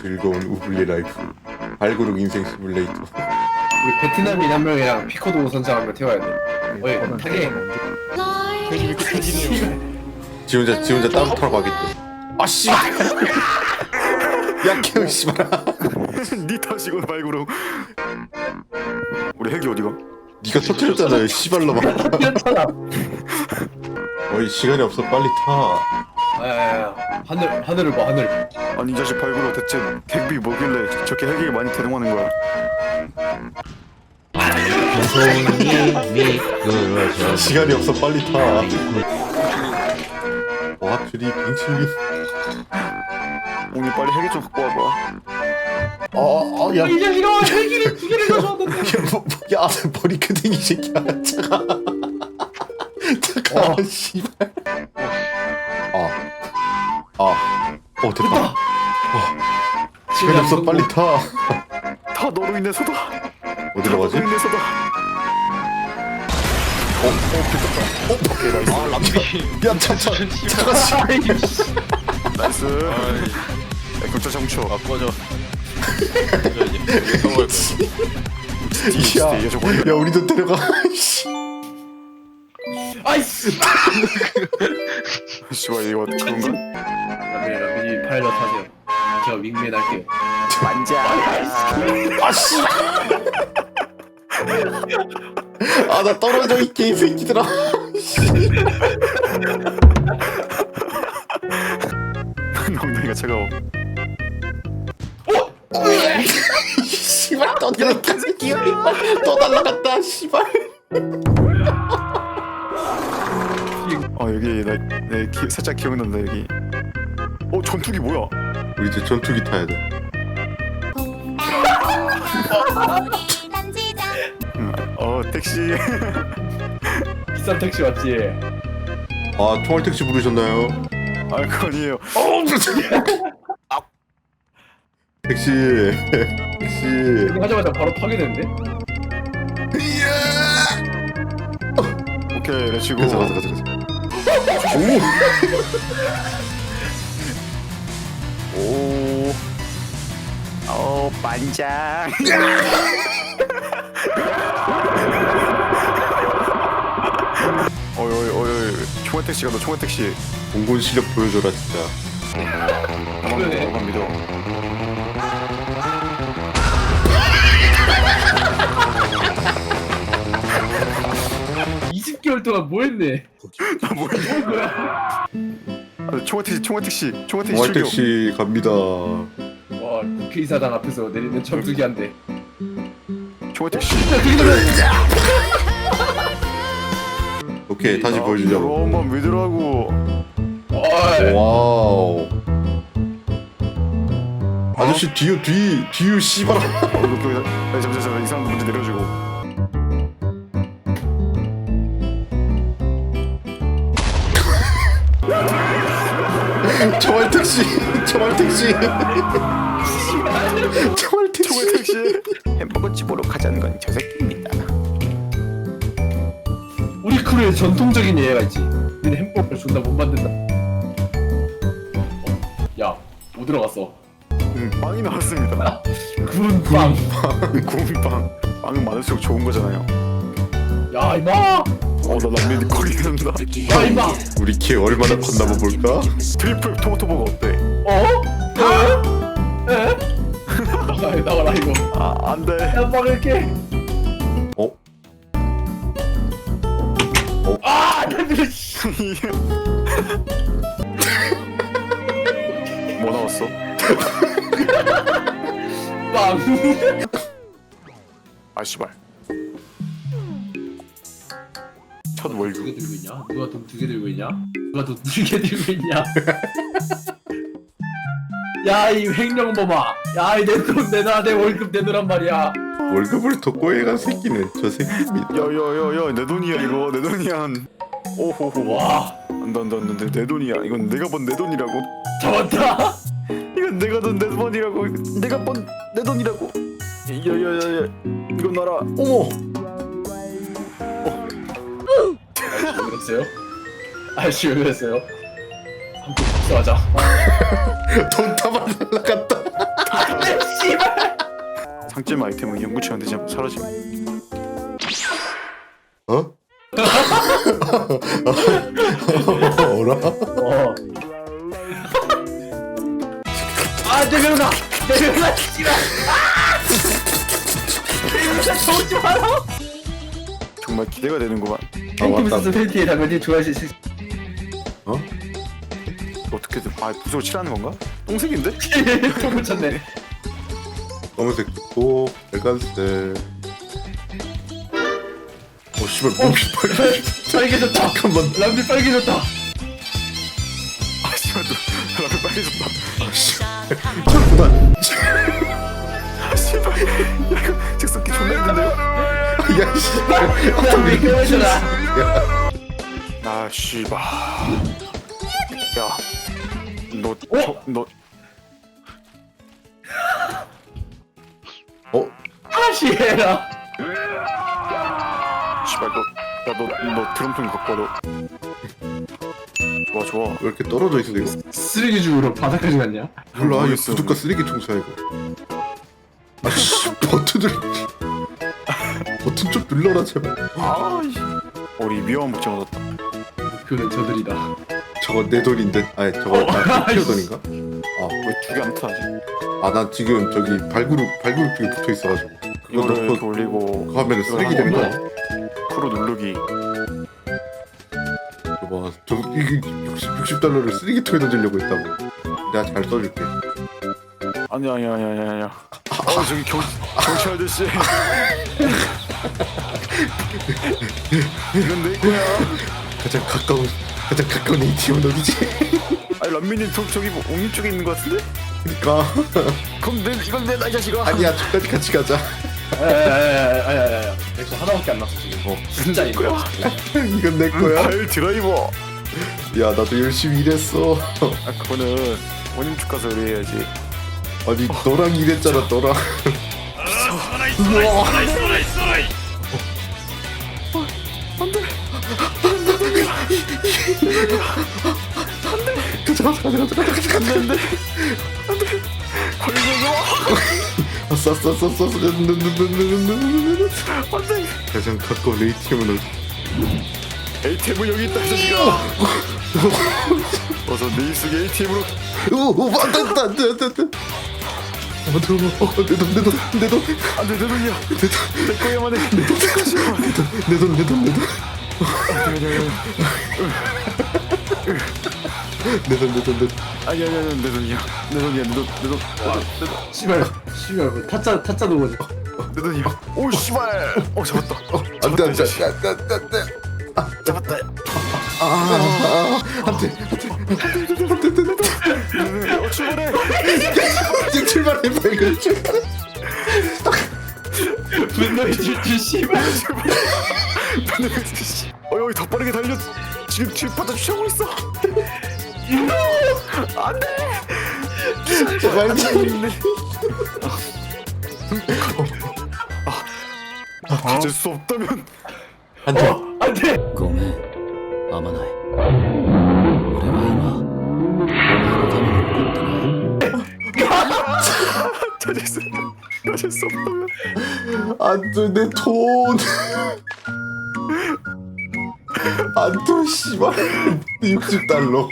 즐거운 우블리 라이프. 발구룩 인생 시뮬레이터. 우리 베트남인 한 명이랑 피코도 선장 한명 태워야 돼. 어이 타게. 지 혼자 지 혼자 따로 타러 가겠대. 아씨. 야 개운 씨발 니 탓이고 발구로 우리 핵이 어디가? 니가 터뜨렸잖아요 씨발로만 괜찮아. 어이 시간이 없어. 빨리 타 야야야 하늘 하늘을 봐 하늘. 아니 이 자식 발구로 대체 핵비 뭐길래 저렇게 핵이 많이 대동하는 거야 손이 미끄러져 시간이 없어 빨리 타와 그리 빙칠리 옹이 빨리 핵이 좀 갖고 와봐 어어야 이제 이런 헬기를 두 개를 가져왔는데. 뭐, 야, 머리 크댕이 새끼야. 차가. 차가. 없어. 빨리 타. 다 너로 인해서다 어디로 가지? 너로 인해서다 어? 어 어? 오케이 나이스 아 람비 야, 차, 차. 차가 씨발. 나이스 야, 경찰 장쳐 아 꺼져 꺼져 이제 성공할 거야 야, 저거 야, 우리도 데려가. 씨. 아이씨. 씨발 이거 그건가? 라미 라미 파일럿 하세요. 저 윙맨 할게요. 아, 씨. 아, 나 떨어져, 이 개새끼들아. 엉덩이가 차가워 씨발, 또 날라갔다. 또 날라갔다, 씨발. 아 여기 나, 내 기, 살짝 기억난다 여기 어 전투기 뭐야 우리 이제 전투기 타야 돼. 응. 어 택시 비싼 택시 맞지? 아, 총알 택시 부르셨나요? 아 그거 아니에요 택시. 택시. 이거 하자마자 바로 파괴되는데? 오케이 렛츠고 가자, 가자, 가자, 가자. 오. 어, 반장. 어이, 어이, 어이, 총알 택시 간다, 총알 택시. 공군 실력 보여줘라, 진짜. 나만 믿어, 나만 믿어. 이 20개월 동안 뭐 했네? 나 뭐야? 뭐? 아, 총알 택시, 총알 택시, 총알 택시 공활 출격. 택시 갑니다. 와 국회의사당 앞에서 내리는 전투기 한 대. 총알 택시. 오케이, 다시 아, 보여주자고. 그것만 믿으라고. 어이. 와우. 아저씨 뒤에 뒤 뒤에 씨발. 어, 잠시만, 잠시만, 이 사람 먼저 내려주고. 총알 택시. 총알 택시. 총알 택시. 택시. 햄버거 집으로 가자는 건 저 새끼입니다. 우리 크루에 전통적인 예가 있지. 우리는 햄버거를 존나 못 만든다. 어, 야, 못 들어갔어. 빵이 나왔습니다. 구운 빵. 구운 빵. 빵은 많을수록 좋은 거잖아요. 야 이마. 어, 나 남미 거리 된다. 야 이마. 우리 걔 얼마나 컸나 볼까? 트리플 토마토버거 어때? 어? 에? 에? 나가 나가라 이거. 아, 안 돼. 야 먹을게. 어? 아. 뭐 나왔어? 빵. 아, 씨발. 첫 누가 월급. 들고 있냐? 누가 돈 두 개 들고 있냐? 누가 돈 두 개 들고 있냐? 야 이 횡령범아! 야내 돈 내놔 내 월급 내놓으란 말이야. 월급을 독고해간 새끼는 저 새끼입니다. 야야야야 내 돈이야 이거 내 돈이야. 오호호. 와 안돼 안돼 안돼 내 돈이야. 이건 내가 번 내 돈이라고. 잡았다. 이건 내가 돈 내 돈이라고. 내가 번 내 돈이라고. 야야야야 이건 놔라. 어머. 아저씨 왜 그랬어요? 아저씨 왜 그랬어요? 한국 복수하자 돈 타발 날라갔다 안돼 씨발 상점 아이템은 연구체가 되지 않고 사라짐 어? 어라? 어. 아, 내 명사! 내 명사, 씨발! 아! 내 명사 좋지 마라! 정말 기대가 되는구만 팬티부스 팬티에 당연히 좋아하실 수 어? 어떻게든 아 부적으로 칠하는 건가? 똥색인데? 또 붙였네. 검은색 있고 빨간색 어 씨발 몸이 빨개 빨개졌다. 잠깐만 람비 빨개졌다. 아 씨발 너 빨개졌다 아씨 잠깐만 아 야 씨발 람비 깨워줘라. 아 씨발 야너 어? 너 어? 다시 해라. 씨발 너 야 너 너 드럼 좀 갖고 와 너. 좋아 좋아 왜 이렇게 떨어져 있어 이거 쓰레기 중으로 바닥까지 갔냐? 몰라 이거 모르겠어. 구두가 쓰레기 청소야 이거 아씨 버튼을 버튼 좀 눌러라 제발 아이씨 우리 위험한 복장 얻었다 목표는 저들이다. 저거 내 돈인데 아니 저거 나 피어 돈인가? 왜두개 안 타지? 아 난 지금 저기 발그룹 발그룹 쪽에 붙어 있어가지고 그거 이거를 이렇게 넣고 올리고 하면은 쓰레기 되는 거야 프로 누르기 와, 저 이게 60, 60달러를 쓰레기통에 던지려고 했다고. 내가 잘 써줄게. 아니 아니 아니 아니 아니야 어 저기 경 경찰 아저씨 이건 내 거야 가장 가까운 가장 가까운 ATM은 어디지? 아니 란미님 저, 저기 뭐 옥리 쪽에 있는 거 같은데? 그니까 그럼 내 이건 내나 이 자식아 아니야 저까지 같이 가자. 야야야야야야야. 저 하나밖에 안 났어 지금. 어. 진짜 이거야. 이건 내 거야. 발 드라이버 야 나도 열심히 일했어. 아 그거는 원님 쪽 가서 의뢰해야지 아니 너랑 일했잖아 너랑. 가자 가자 가자 가자 가자 가자 가자. 안돼 아싸 아싸 아싸 아싸 안돼 가장 가까운 ATM은 어디? ATM은 여기 있다 이 자식아 어서 내 입속에 ATM으로 오, 오, 안돼 안돼 안돼 안돼 안돼. 어, 들어봐. 어, 내 돈, 내 돈, 내 돈, 안돼 내 돈이야 내 돈, 내 거야만 해내 것이야 내 돈, 내 돈, 내 돈. 내 돈, 내 돈, 내 돈. 아니 아니 아니 내 돈이야 내 돈이야 내 돈 내돈내돈 씨발 씨발 뭐 타짜 타짜 거. 내 돈이야 오 씨발 어 잡았다 어 안 돼, 안돼, 자식. 안돼, 안 돼, 안돼. 잡았다 아, 아, 안돼, 어 출발해 안돼. 출발해, 빨리 출발해. 분노의 질주 씨발. 어 여기 더 빠르게 달려 지금 뒤에 바다 취하고 있어 안돼 제발. 가질 수 없다면 안돼. 안돼. ごめんあまない 없다면 안돼, 내 돈. 안돼, 씨발. 60달러.